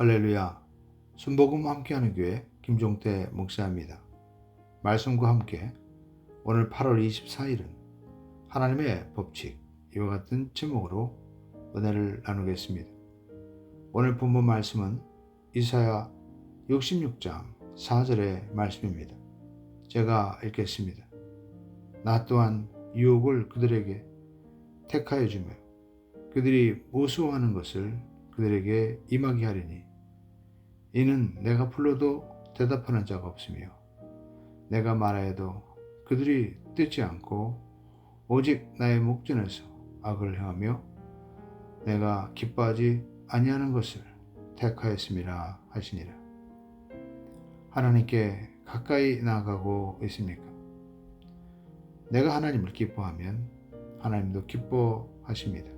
할렐루야. 순복음 함께하는 교회 김종태 목사입니다. 말씀과 함께 오늘 8월 24일은 하나님의 법칙 이와 같은 제목으로 은혜를 나누겠습니다. 오늘 본문 말씀은 이사야 66장 4절의 말씀입니다. 제가 읽겠습니다. 나 또한 유혹을 그들에게 택하여 주며 그들이 무수워하는 것을 그들에게 임하게 하리니 이는 내가 불러도 대답하는 자가 없으며 내가 말하여도 그들이 듣지 않고 오직 나의 목전에서 악을 행하며 내가 기뻐하지 아니하는 것을 택하였음이라 하시니라. 하나님께 가까이 나아가고 있습니까? 내가 하나님을 기뻐하면 하나님도 기뻐하십니다.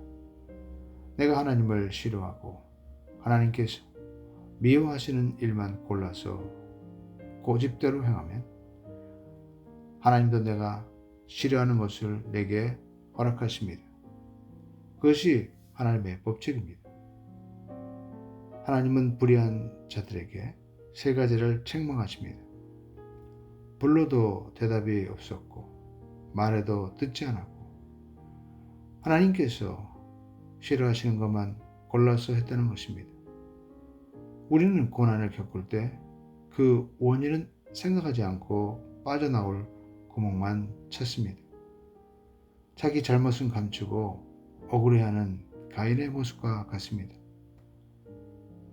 내가 하나님을 싫어하고 하나님께서 미워하시는 일만 골라서 고집대로 행하면 하나님도 내가 싫어하는 것을 내게 허락하십니다. 그것이 하나님의 법칙입니다. 하나님은 불의한 자들에게 세 가지를 책망하십니다. 불러도 대답이 없었고 말해도 듣지 않았고 하나님께서 싫어하시는 것만 골라서 했다는 것입니다. 우리는 고난을 겪을 때 그 원인은 생각하지 않고 빠져나올 구멍만 찾습니다. 자기 잘못은 감추고 억울해하는 가인의 모습과 같습니다.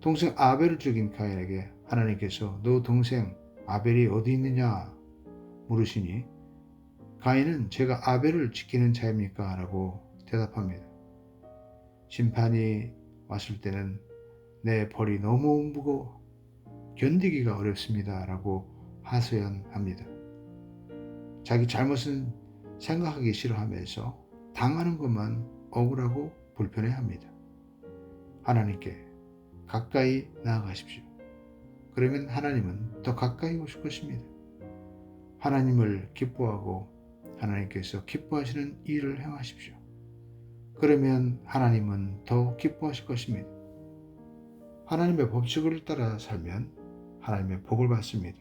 동생 아벨을 죽인 가인에게 하나님께서 너 동생 아벨이 어디 있느냐 물으시니 가인은 제가 아벨을 지키는 자입니까? 라고 대답합니다. 심판이 왔을 때는 내 벌이 너무 무거워 견디기가 어렵습니다. 라고 하소연합니다. 자기 잘못은 생각하기 싫어하면서 당하는 것만 억울하고 불편해 합니다. 하나님께 가까이 나아가십시오. 그러면 하나님은 더 가까이 오실 것입니다. 하나님을 기뻐하고 하나님께서 기뻐하시는 일을 행하십시오. 그러면 하나님은 더 기뻐하실 것입니다. 하나님의 법칙을 따라 살면 하나님의 복을 받습니다.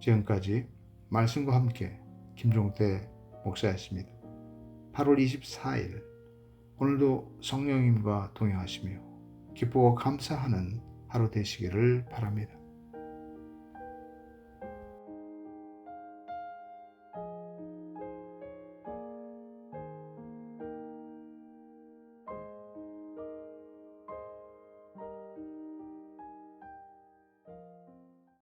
지금까지 말씀과 함께 김종태 목사였습니다. 8월 24일 오늘도 성령님과 동행하시며 기쁘고 감사하는 하루 되시기를 바랍니다.